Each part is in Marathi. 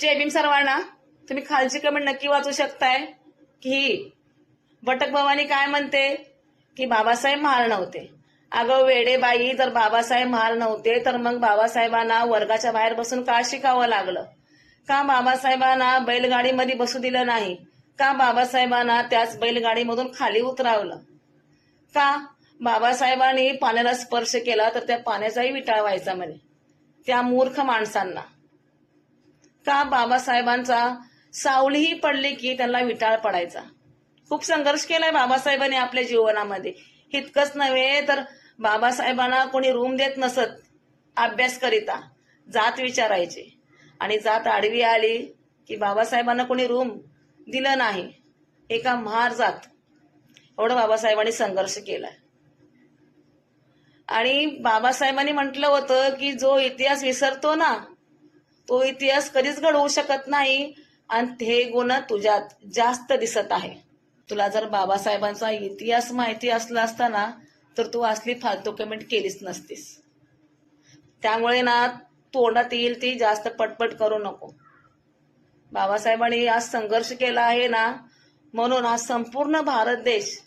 जय भीम सर्वांना तुम्ही खालची कमेंट नक्की वाचू शकताय की बटक भवानी काय म्हणते? की बाबासाहेब महाल नव्हते. अगं वेडे बाई जर बाबासाहेब महाल नव्हते तर मग बाबासाहेबांना वर्गाच्या बाहेर बसून का शिकावं लागलं? का बाबासाहेबांना बैलगाडीमध्ये बसू दिलं नाही? का बाबासाहेबांना त्याच बैलगाडीमधून खाली उतरावलं? का बाबासाहेबांनी पाण्याला स्पर्श केला तर त्या पाण्याचाही विटाळ व्हायचा म्हणे? त्या मूर्ख माणसांना. का बाबासाहेबांचा सावलीही पडली की त्यांना विटाळ पडायचा? खूप संघर्ष केलाय बाबासाहेबांनी आपल्या जीवनामध्ये. इतकंच नव्हे तर बाबासाहेबांना कोणी रूम देत नसत अभ्यास करिता जात विचारायचे. आणि जात आडवी आली की बाबासाहेबांना कोणी रूम दिलं नाही. एका महार जात. एवढं बाबासाहेबांनी संघर्ष केलाय. आणि बाबासाहेबांनी म्हटलं होतं की जो इतिहास विसरतो ना तो इतिहास कधीच घडवू शकत नाही आणि हे गुण तुझ्यात जास्त दिसत आहे. तुला जर बाबासाहेबांचा इतिहास माहिती असला असता ना तर तू असली फालतू कमेंट केलीच नसतीस. त्यामुळे ना तोंडात येईल ती जास्त पटपट करू नको. बाबासाहेबांनी आज संघर्ष केला आहे ना म्हणून आज संपूर्ण भारत देश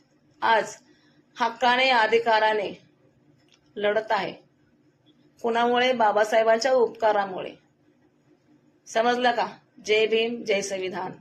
आज हक्काने अधिकाराने लढत आहे. कुणामुळे? बाबासाहेबांच्या उपकारामुळे. समजलं का? जय भीम जय संविधान.